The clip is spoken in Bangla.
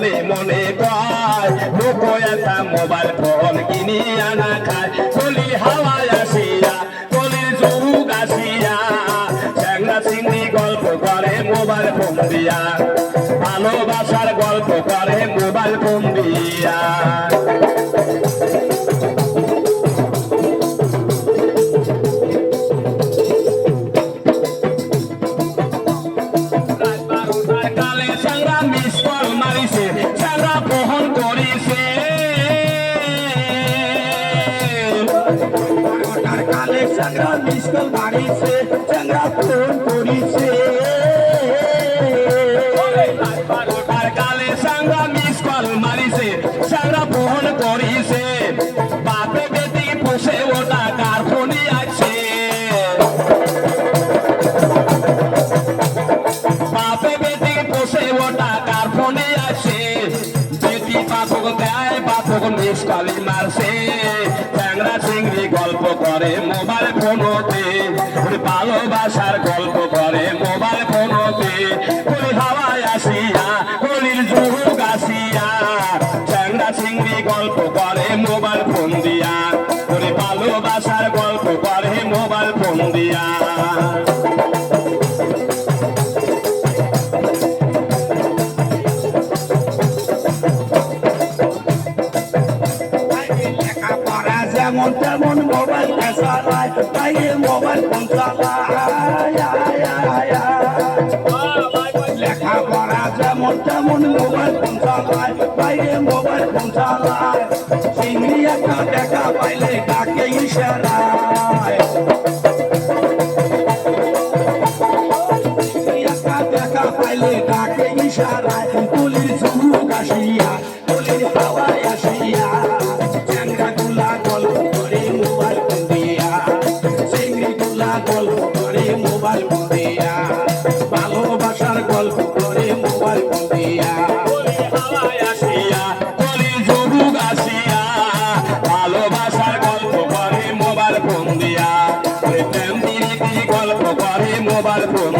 মনে মনে কয়, লোক একটা মোবাইল ফোন কিনি আনা খায়। চলি হাওয়ায় আসিয়া, চলি যুগ আসিয়া। চ্যাংরা চিংড়ি গল্প করে, মোবাইল ফোন দিয়া। ভালোবাসার গল্প করে, মোবাইল ফোন দিয়া। বারোটার কালে চাংরা মিসকল বাড়িছে চাংরা ফোন করিছে। বারোটার কালে সাংরা মিস কল মারিছে সাংরা ফোন করিছে। বাপে বেটি বসে ওটা কার ফোনে আছে? বাপে বেটি বসে ওটা কার ফোনে আছে? বেটি পাথক দেয় পাথক মিস মারছে। করে, মোবাইল ফোনতে। ওর ভালোবাসার গল্প করে, মোবাইল ফোনতে। কলি হাওয়ায় আসিয়া, কলির যুগ গাছিয়া চ্যাংরা চিংড়ি গল্প করে, মোবাইল ফোন দিয়া। ওর ভালোবাসার গল্প করে, মোবাইল ফোন দিয়া। যেমন তেমন মোবাইল চালায় বাইরে মোবাইল ফোন চালায়। লেখাপড়া যেমন তেমন মোবাইল ফোন চালায় বাইরে মোবাইল ফোন চালায়। চিংড়ি একটা দেখা পাইলে ডাকে ইশারায় দেখা পাইলে ডাকে ইশারায় করে মোবাইল ফোন দিয়া ভালোবাসার গল্প করে মোবাইল ফোন দিয়া কলি হাওয়ায় আসিয়া কলি যুগ আসিয়া। ভালোবাসার গল্প করে মোবাইল ফোন দিয়া। ওরে প্রেম গল্প করে মোবাইল ফোন